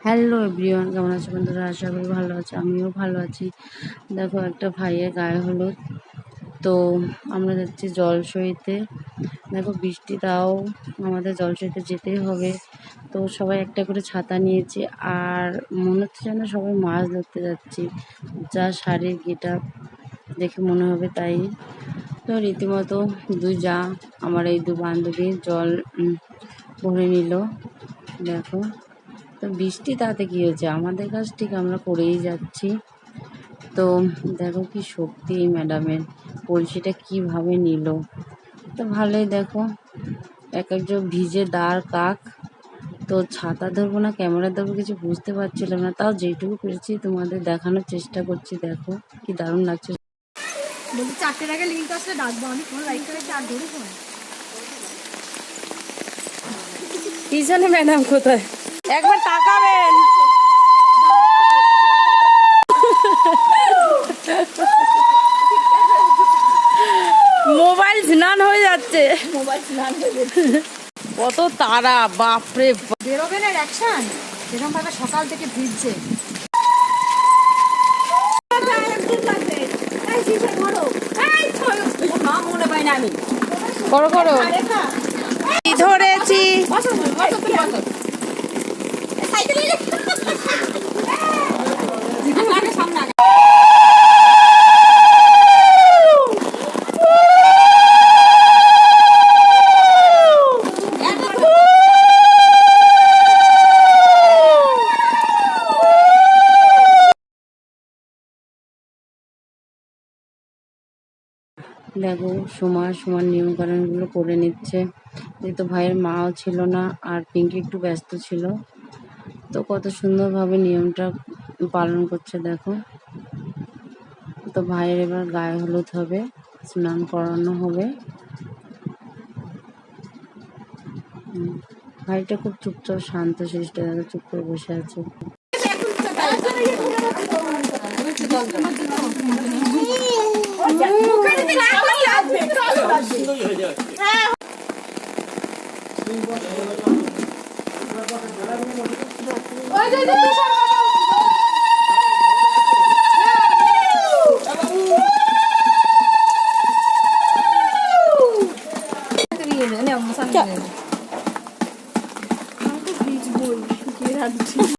Hello everyone কেমন আছো বন্ধুরা? আশা করি ভালো আছে। আমিও ভালো আছি। দেখো, একটা ভাইয়ের গায়ে হলুদ। তো আমরা যাচ্ছি জলসইতে। দেখো, বৃষ্টি তাও আমাদের জলসইতে যেতেই হবে। তো সবাই একটা করে ছাতা নিয়েছি। আর মনে হচ্ছে যেন সবাই মাছ ধরতে যাচ্ছি। যা শাড়ির গেটা দেখে মনে হবে তাই। তো রীতিমতো দুই যা, আমার এই দু বান্ধবী জল ভরে নিল। দেখো। তো বৃষ্টি তাতে কী হয়েছে? আমাদের কাজ ঠিক আমরা করেই যাচ্ছি। তো দেখো কি শক্তি এই ম্যাডামের। কলসিটা কীভাবে নিল? তো ভালোই দেখো। এক একজন ভিজে দাঁড় কাক। তো ছাতা ধরবো না ক্যামেরা ধরবো কিছু বুঝতে পারছিলাম না। তাও যেটুকু পেরেছি তোমাদের দেখানোর চেষ্টা করছি দেখো কি দারুণ লাগছে। বলছি চারটের আগে লিঙ্ক আসলে ডাকবো আমি লাইক করে চার ধরে পিছনে ম্যাডাম কোথায়? একবার তাকাবেন। মোবাইল স্নান হয়ে যাচ্ছে। মোবাইল স্নান করে কত তারা বাপরে। বাপ। বেরোবে না অ্যাকশন যেরকম ভাবে সকাল থেকে ভিজছে। করো করো। ধরেছি? দেখো সমান সমান নিয়মকানুনগুলো করে নিচ্ছে। যেহেতু ভাইয়ের মাও ছিল না, আর পিঙ্কি একটু ব্যস্ত ছিল, তো কত সুন্দরভাবে নিয়মটা পালন করছে, দেখো। তো ভাইয়ের এবার গায়ে হলুদ হবে, স্নান করানো হবে। ভাইটা খুব চুপচাপ শান্ত শিষ্ট দেখো চুপ করে বসে আছে। Oi, Dudu! Não, não sabe. Não, não sabe. Não, não sabe. Não, não sabe.